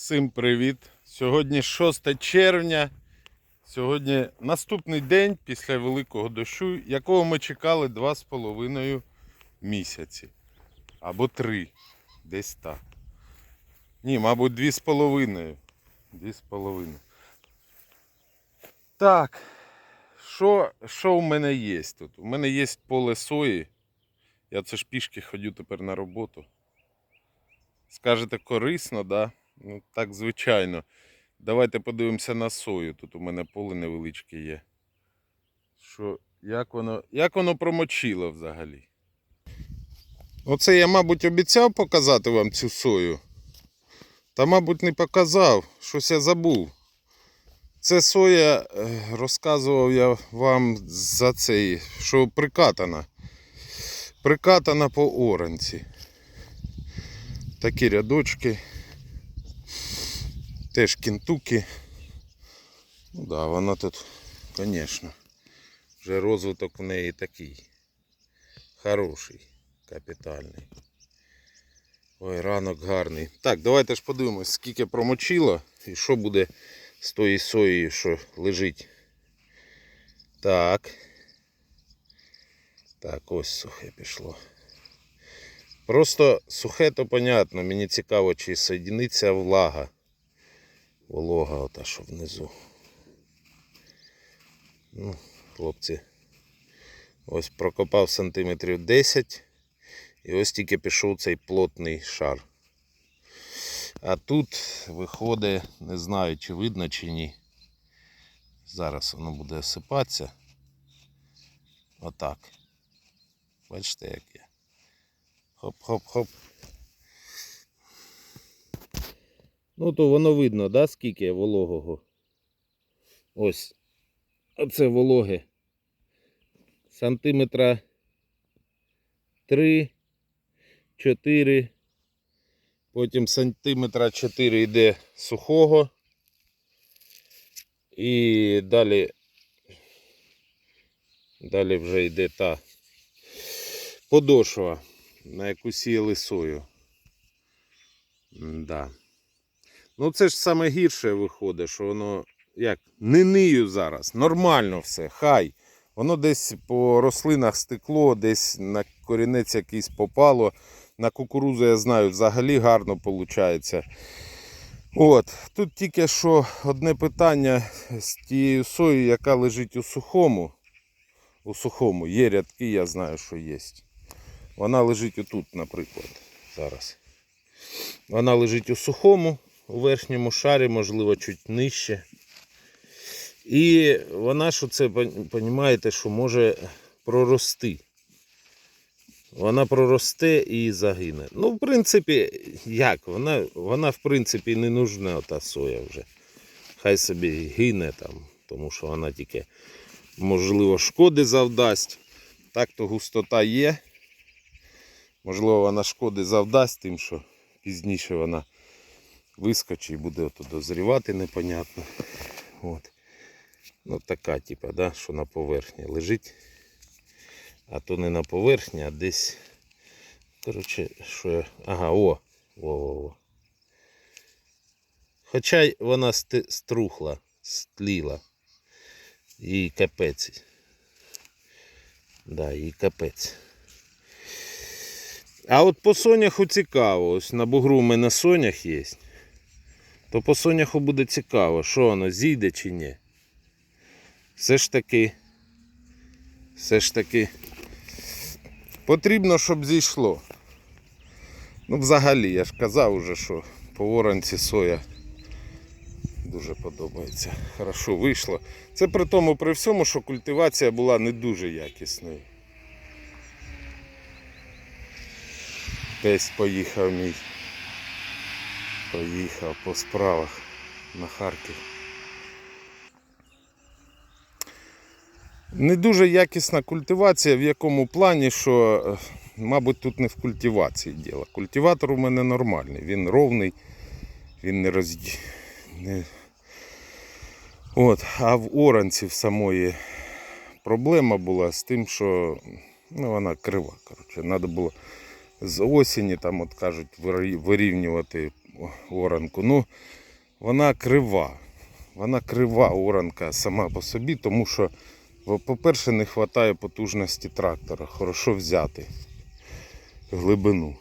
Всім привіт! Сьогодні 6 червня. Сьогодні наступний день після великого дощу, якого ми чекали 2,5 місяці. Або 3. Десь так. Ні, мабуть, 2,5. 2,5. Так. Що, що у мене є тут? У мене є поле сої. Я це ж пішки ходю тепер на роботу. Скажете, корисно, да? Ну, так, звичайно. Давайте подивимося на сою. Тут у мене поле невеличке є. Що, як воно, як воно промочило взагалі? Оце я, мабуть, обіцяв показати вам цю сою. Та, мабуть, не показав. Щось я забув. Це соя, е, розказував я вам за цей, що прикатана. Прикатана по оранці. Такі рядочки. Теж кінтуки. Ну да, вона тут, звісно, вже розвиток в неї такий. Хороший, капітальний. Ой, ранок гарний. Так, давайте ж подивимось, скільки промочило і що буде з тої сої, що лежить. Так. Так, ось сухе пішло. Просто сухе то понятно, мені цікаво, чи соєдиниться влага. Волога ота, що внизу. Ну, хлопці. Ось прокопав сантиметрів 10. І ось тільки пішов цей плотний шар. А тут виходить, не знаю, чи видно, чи ні. Зараз воно буде осипатися. Отак. Бачите, як я. Хоп-хоп-хоп. Ну, то воно видно, да, скільки вологого. Ось. Оце вологе. Сантиметра 3, 4. Потім сантиметра 4 йде сухого. І далі. Далі вже йде та подошва, на яку сіяли сою. Да. Ну це ж саме гірше виходить, що воно як не нию зараз. Нормально все, хай. Воно десь по рослинах стекло, десь на корінець якийсь попало. На кукурузу я знаю, взагалі гарно виходить. От, тут тільки що одне питання з тією соєю, яка лежить у сухому. У сухому є рядки, я знаю, що є. Вона лежить отут, наприклад, зараз. Вона лежить у сухому, у верхньому шарі, можливо, чуть нижче. І вона, що це, розумієте, що може прорости. Вона проросте і загине. Ну, в принципі, як? Вона, вона в принципі, не нужна та соя вже. Хай собі гине там, тому що вона тільки, можливо, шкоди завдасть. Так то густота є. Можливо, вона шкоди завдасть тим, що пізніше вона вискочить і буде ото дозрівати непонятно. От. Ну така, типа, да, що на поверхні лежить. А то не на поверхні, а десь. Коротше, що я. Ага, о! Во-во-во. Хоча вона струхла, стліла. І капець. Да, і капець. А от по соняху цікаво. Ось на бугру у мене сонях є. То по соняху буде цікаво, що воно зійде чи ні. Все ж таки. Все ж таки. Потрібно, щоб зійшло. Ну, взагалі, я ж казав уже, що по воронці соя дуже подобається. Хорошо вийшло. Це при тому при всьому, що культивація була не дуже якісною. Десь поїхав мій. Поїхав по справах на Харків. Не дуже якісна культивація, в якому плані, що, е, мабуть, тут не в культивації діло. Культиватор у мене нормальний, він ровний, він не роз... Не... От, а в оранці в самої проблема була з тим, що ну, вона крива. Треба було з осені, там, от кажуть, вирівнювати оранку. Ну, вона крива. Вона крива оранка сама по собі, тому що, по-перше, не вистачає потужності трактора. Хорошо взяти глибину.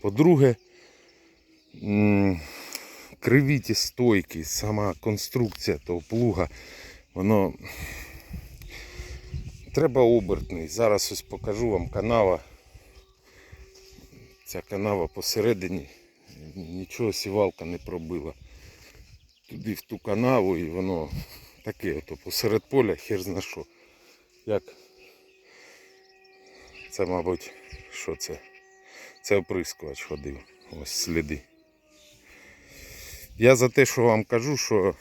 По-друге, криві ті стойки, сама конструкція того плуга, воно треба обертний. Зараз ось покажу вам канава. Ця канава посередині нічого сівалка не пробила. Туди в ту канаву і воно таке ото посеред поля хер зна що. Як це, мабуть, що це? Це оприскувач ходив. Ось сліди. Я за те, що вам кажу, що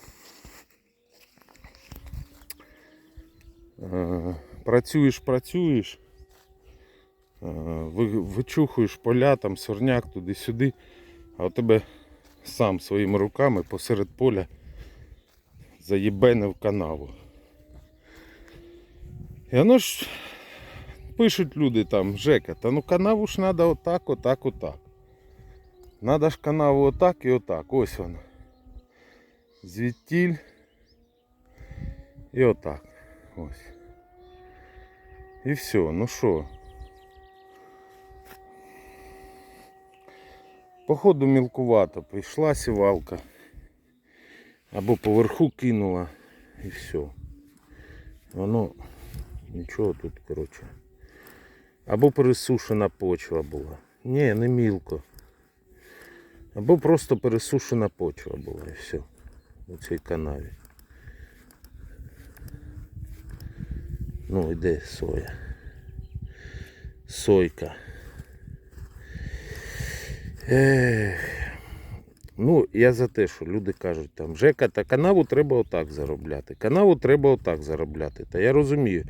е, працюєш, працюєш, е, ви- вичухуєш поля, там сорняк туди-сюди, а тебе сам своїми руками посеред поля заєбенив канаву. І воно ж пишуть люди там, Жека, та ну канаву ж треба отак, отак, отак. Надо ж канаву отак і отак. Ось вона. Звідтіль. І отак. Ось. І все, ну що. Походу мілкувато, прийшла сівалка. Або поверху кинула і все. Воно нічого тут, коротше. Або пересушена почва була. Ні, не мілко. Або просто пересушена почва була і все. У цій канаві. Ну, іде соя. Сойка. Ех. Ну, я за те, що люди кажуть там, Жека, та канаву треба отак заробляти. Канаву треба отак заробляти. Та я розумію.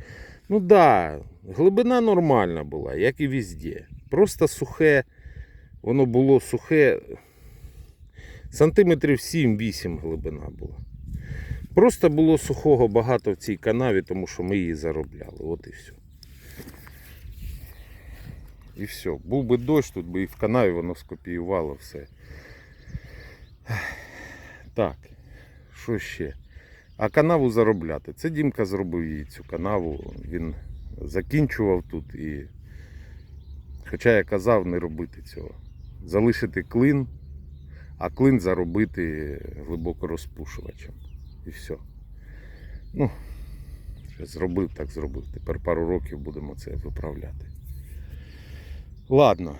Ну так, да, глибина нормальна була, як і везде. Просто сухе, воно було сухе. Сантиметрів 7-8 глибина була. Просто було сухого багато в цій канаві, тому що ми її заробляли. От і все. І все. Був би дощ, тут би і в канаві воно скопіювало все. Так, що ще? А канаву заробляти. Це Дімка зробив їй цю канаву. Він закінчував тут і. Хоча я казав не робити цього. Залишити клин, а клин заробити глибоко розпушувачем. І все. Ну, зробив, так зробив. Тепер пару років будемо це виправляти. Ладно.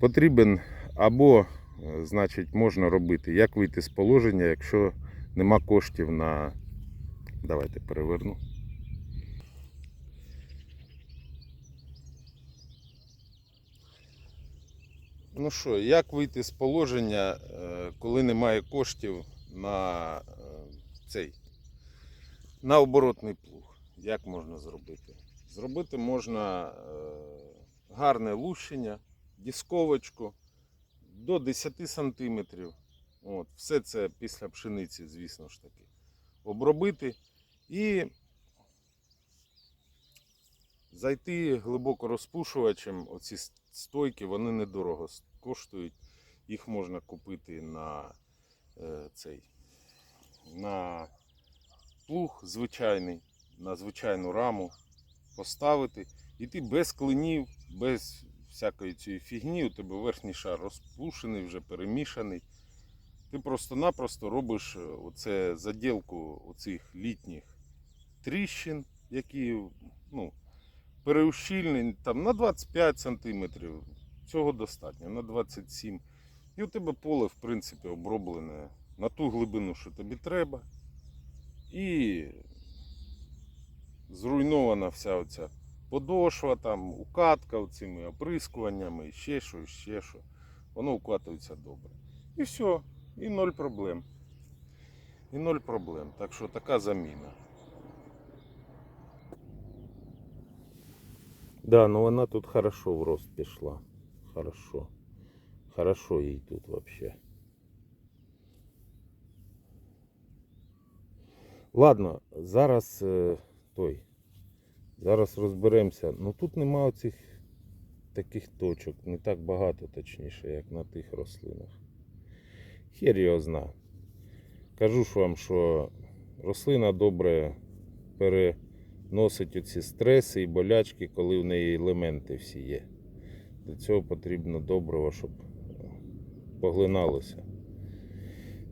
Потрібен або, е, значить, можна робити, як вийти з положення, якщо нема коштів на. Давайте переверну. Ну що, як вийти з положення, е, коли немає коштів на е, цей на оборотний плуг? Як можна зробити? Зробити можна гарне лущення, дісковочку до 10 см. От, все це після пшениці, звісно ж таки. Обробити і зайти глибоко розпушувачем. Оці стойки, вони недорого коштують. Їх можна купити на е, цей на плуг звичайний, на звичайну раму поставити. І ти без клинів, без всякої цієї фігні, у тебе верхній шар розпушений, вже перемішаний. Ти просто-напросто робиш е, оце заділку оцих літніх тріщин, які ну, переущільнені там, на 25 см. Цього достатньо, на 27 І у тебе поле, в принципі, оброблене на ту глибину, що тобі треба. І зруйнована вся оця подошва, там, укатка цими оприскуваннями, ще що, ще що. Воно укатується добре. І все, і ноль проблем. І ноль проблем. Так що така заміна. Да, ну вона тут хорошо в рост пішла. Хорошо. Хорошо їй тут вообще. Ладно, зараз е, той. Зараз розберемося. Ну тут нема оцих таких точок, не так багато точніше, як на тих рослинах. Хер його зна. Кажу ж вам, що рослина добре переносить оці стреси і болячки, коли в неї елементи всі є. Для цього потрібно добриво, щоб поглиналося.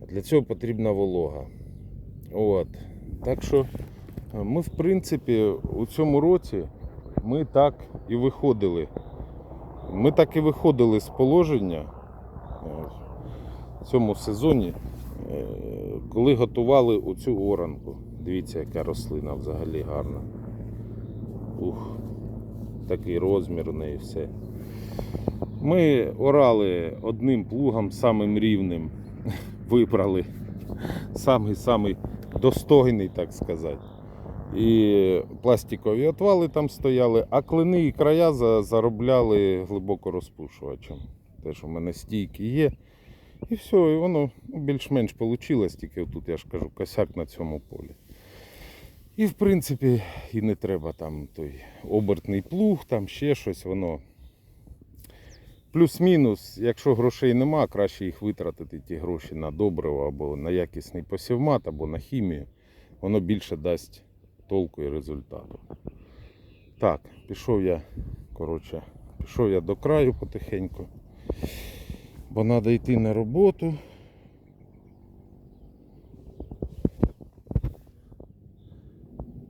А для цього потрібна волога. От. Так що ми, в принципі, у цьому році ми так і виходили. Ми так і виходили з положення е, в цьому сезоні, е, коли готували оцю оранку. Дивіться, яка рослина взагалі гарна. Ух, такий розмір у неї все. Ми орали одним плугом, самим рівним, вибрали самий-самий достойний, так сказати. І пластикові отвали там стояли, а клини і края заробляли глибоко розпушувачем. Теж у мене стійки є. І все, і воно більш-менш вийшло, тільки тут я ж кажу, косяк на цьому полі. І в принципі і не треба там той обертний плуг, там ще щось, воно. Плюс-мінус, якщо грошей нема, краще їх витратити ті гроші на добриво або на якісний посівмат, або на хімію. Воно більше дасть толку і результату. Так, пішов я, коротше, пішов я до краю потихеньку, бо треба йти на роботу.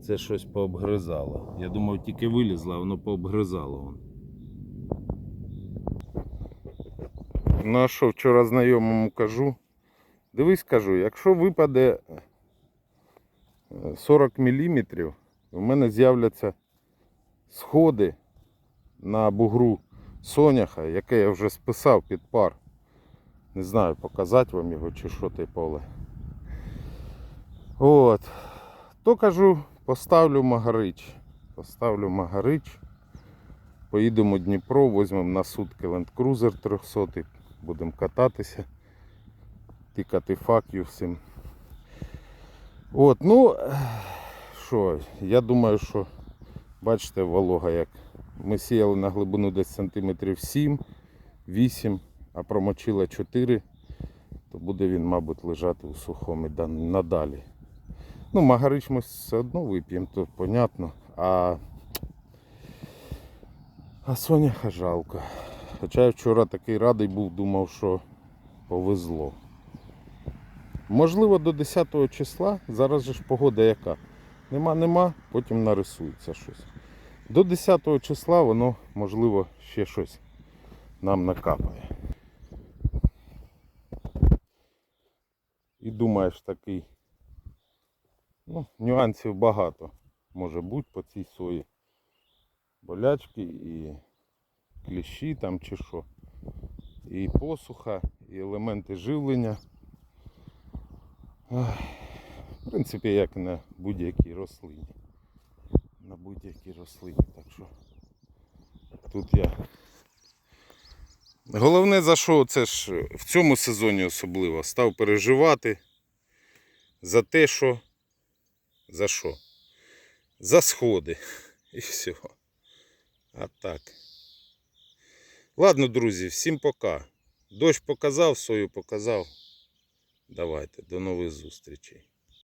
Це щось пообгризало. Я думав, тільки вилізло, а воно пообгризало. Вон. Ну а що вчора знайомому кажу? Дивись, кажу, якщо випаде 40 мм, у мене з'являться сходи на бугру соняха, яке я вже списав під пар. Не знаю, показати вам його чи що те поле. От. То кажу, поставлю магарич. Поставлю магарич. Поїдемо в Дніпро, візьмемо на сутки Land Cruiser 300, будемо кататися, тикати факів всім. От, ну, що, я думаю, що бачите, волога як. Ми сіяли на глибину десь сантиметрів 7-8, а промочила 4, то буде він, мабуть, лежати у сухому надалі. Ну, магарич ми все одно вип'ємо, то понятно. А а Соняха жалко. Хоча я вчора такий радий був, думав, що повезло. Можливо, до 10 числа, зараз же ж погода яка. Нема, нема, потім нарисується щось. До 10 числа воно, можливо, ще щось нам накапає. І думаєш такий. Ну, нюансів багато може бути по цій сої болячки і кліщі там чи що. І посуха, і елементи живлення. В принципі, як і на будь-якій рослині. На будь-якій рослині. Так що тут я. Головне за що це ж в цьому сезоні особливо став переживати за те, що. За що? За сходи. І все. А так. Ладно, друзі, всім пока. Дощ показав, сою показав. Давайте, до нових зустрічей.